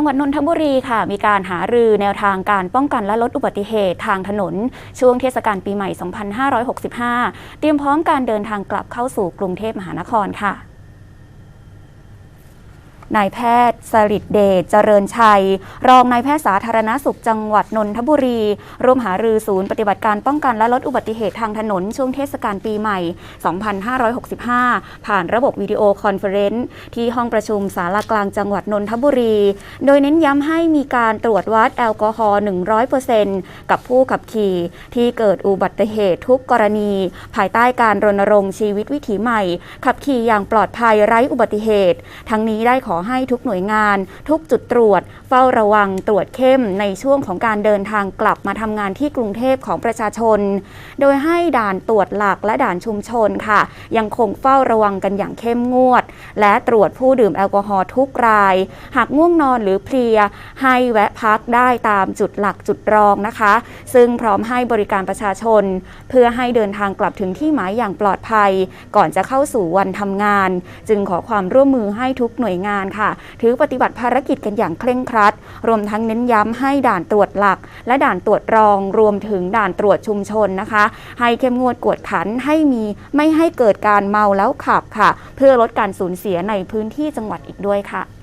จังหวัดนนทบุรีค่ะ มีการหารือแนวทางการป้องกันและลดอุบัติเหตุทางถนน ช่วงเทศกาลปีใหม่ 2565 เตรียมพร้อมการเดินทางกลับเข้าสู่กรุงเทพมหานครค่ะ นายแพทย์สริดเดชเจริญชัย รองนายแพทย์สาธารณสุขจังหวัดนนทบุรี ร่วมหารือศูนย์ปฏิบัติการป้องกันและลดอุบัติเหตุทางถนนช่วงเทศกาลปีใหม่ 2565 ผ่านระบบวิดีโอคอนเฟอเรนซ์ที่ห้องประชุมสารากลางจังหวัดนนทบุรี โดยเน้นย้ำให้มีการตรวจวัดแอลกอฮอล์100%กับผู้ขับขี่ ที่เกิดอุบัติเหตุทุกกรณี ภายใต้การรณรงค์ชีวิตวิถีใหม่ ขับขี่อย่างปลอดภัยไร้อุบัติเหตุ ทั้งนี้ได้ขอให้ทุกหน่วยงาน ทุกจุดตรวจ เฝ้าระวังตรวจเข้มในช่วงของการเดินทางกลับมาทำงานที่กรุงเทพของประชาชน โดยให้ด่านตรวจหลักและด่านชุมชนค่ะ ยังคงเฝ้าระวังกันอย่างเข้มงวด และตรวจผู้ดื่มแอลกอฮอล์ทุกราย หากง่วงนอนหรือเพลีย ให้แวะพักได้ตามจุดหลักจุดรองนะคะ ซึ่งพร้อมให้บริการประชาชน เพื่อให้เดินทางกลับถึงที่หมายอย่างปลอดภัย ก่อนจะเข้าสู่วันทำงาน จึงขอความร่วมมือให้ทุกหน่วยงานค่ะ ถือปฏิบัติภารกิจกันอย่างเคร่งครัด รวมทั้งเน้นย้ำให้ด่านตรวจหลัก และด่านตรวจรองรวมถึงด่านตรวจชุมชนนะคะ ให้เข้มงวดกวดขันให้มีไม่ให้เกิดการเมาแล้วขับค่ะ เพื่อลดการสูญเสียในพื้นที่จังหวัดอีกด้วยค่ะ